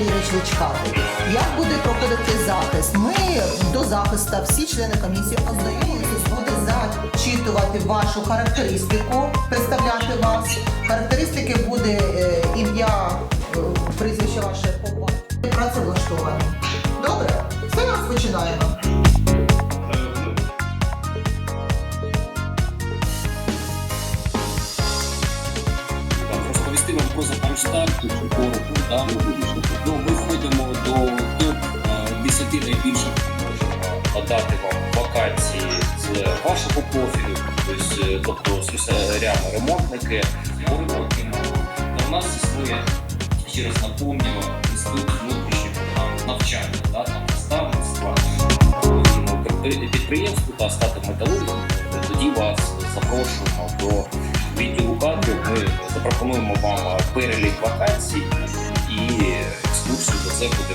Валерійович Лучка. Як буде проходити захист? Ми до захисту всі члени комісії ознайомилися, буде зачитувати вашу характеристику, представляти вас. Характеристики буде е, ім'я, е, прізвище ваше по працевлаштування. Добре, все розпочинаємо. Розповісти вам про запам'ятку, дану. Надати вам вакансії з вашого профілю, тобто, е, тобто слюсарями, ремонтники, по ремонтному. Та у нас існує, ще раз напомню, інститут внутрішнього навчання, да? там, наставництва, Ну, підприємству та стати металургом, тоді вас запрошуємо до відділу кадрів. Ми запропонуємо вам перелік вакансій і екскурсію до це буде